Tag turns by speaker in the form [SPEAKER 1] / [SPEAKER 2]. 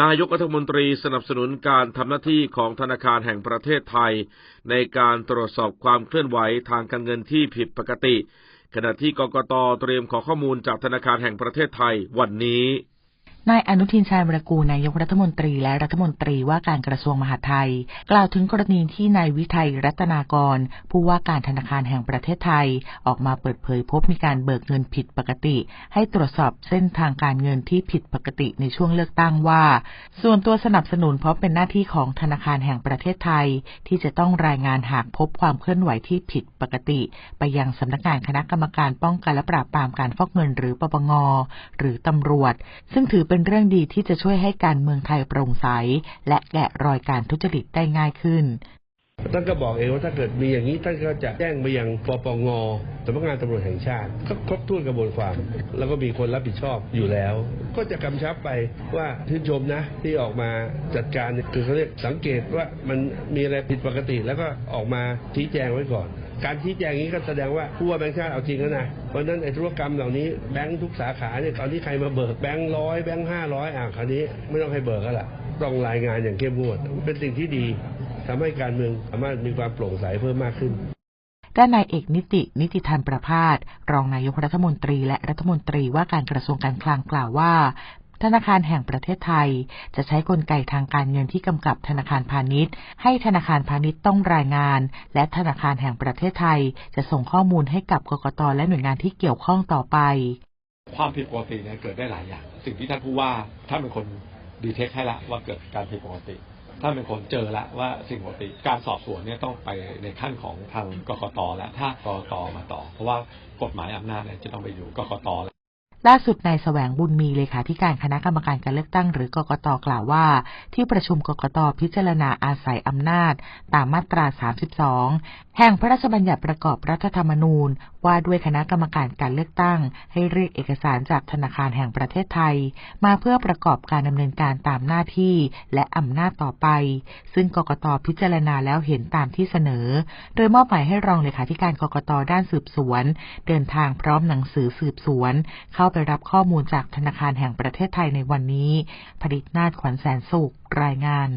[SPEAKER 1] นายกรัฐมนตรีสนับสนุนการทำหน้าที่ของธนาคารแห่งประเทศไทย ในการตรวจสอบความเคลื่อนไหวทางการเงินที่ผิดปกติ ขณะที่กกตเตรียมขอข้อมูลจากธนาคารแห่งประเทศไทยวันนี้
[SPEAKER 2] นายอนุทินชาญวรกูนายกรัฐมนตรีและรัฐมนตรีว่าการกระทรวงมหาดไทย กล่าวถึงกรณีที่นายวิทัยรัตนากร ผู้ว่าการธนาคารแห่งประเทศไทย ออกมาเปิดเผยพบมีการเบิกเงินผิดปกติ ให้ตรวจสอบเส้นทางการเงินที่ผิดปกติในช่วงเลือกตั้งว่า ส่วนตัวสนับสนุนเพราะเป็นหน้าที่ของธนาคารแห่งประเทศไทย ที่จะต้องรายงานหากพบความเคลื่อนไหวที่ผิดปกติ ไปยังสำนักงานคณะกรรมการป้องกันและปราบปรามการฟอกเงินหรือปปงหรือตำรวจ ซึ่งถือเป็นเรื่องดีที่จะช่วยให้การเมืองไทยโปร่งใส และแกะรอยการทุจริตได้ง่ายขึ้น
[SPEAKER 3] ท่านก็บอกเองว่าถ้าเกิดมีอย่างนี้ท่านก็จะแจ้งไปยังปปงสำนักงานตำรวจแห่งชาติก็ครบถ้วนกระบวนความ แล้วก็มีคนรับผิดชอบอยู่แล้ว ก็จะกำชับไปว่าชื่นชมนะที่ออกมาจัดการคือเขาเรียกสังเกตว่ามันมีอะไรผิดปกติ แล้วก็ออกมาชี้แจงไว้ก่อน การชี้แจงนี้ก็แสดงว่าผู้ว่าแบงค์ชาติเอาจริงแล้วนะเพราะฉะนั้นไอ้ธุรกรรมเหล่านี้แบงค์ทุกสาขาเนี่ยตอนนี้ใครมาเบิกแบงค์ร้อยแบงค์ห้าร้อยอะคราวนี้ไม่ต้องให้เบิกแล้วล่ะต้องรายงานอย่างเข้มงวดเป็นสิ่งที่ดีทำให้การเมืองสามารถมีความโปร่งใสเพิ่มมากขึ้น
[SPEAKER 2] ด้านนายเอกนิติ นิติธันประพาสรองนายกรัฐมนตรีและรัฐมนตรีว่าการกระทรวงการคลังกล่าวว่า ธนาคารแห่งประเทศไทย จะใช้กลไกทางการเงินที่กำกับธนาคารพาณิชย์ ให้ธนาคารพาณิชย์ต้องรายงาน และธนาคารแห่งประเทศไทย จะส่งข้อมูลให้กับกกตและหน่วยงานที่เกี่ยวข้องต่อไป
[SPEAKER 4] ความผิดปกติเนี่ยเกิดได้หลายอย่าง สิ่งที่ท่านผู้ว่าท่านเป็นคนดีเทคให้ละว่าเกิดการผิดปกติท่านเป็นคนเจอละว่าสิ่งปกติการสอบสวนเนี่ยต้องไปในขั้นของทางกกตแล้วถ้ากกตมาต่อ เพราะว่ากฎหมายอำนาจเนี่ยจะต้องไปอยู่กกต
[SPEAKER 2] ล่าสุดนายแสวงบุญมีเลขาธิการคณะกรรมการการเลือกตั้งหรือกกตกล่าวว่า ที่ประชุมกกตพิจารณาอาศัยอำนาจ ตามมาตรา 32 แห่งพระราชบัญญัติประกอบรัฐธรรมนูญ ว่าด้วยคณะกรรมการการเลือกตั้ง ให้เรียกเอกสารจากธนาคารแห่งประเทศไทย มาเพื่อประกอบการดำเนินการตามหน้าที่และอำนาจต่อไป ซึ่งกกตพิจารณาแล้วเห็นตามที่เสนอ โดยมอบหมายให้รองเลขาธิการกกตด้านสืบสวน เดินทางพร้อมหนังสือสืบสวน เข้าไปรับข้อมูลจากธนาคารแห่งประเทศไทยในวันนี้ผลิตนาถขวัญแสนสุขรายงาน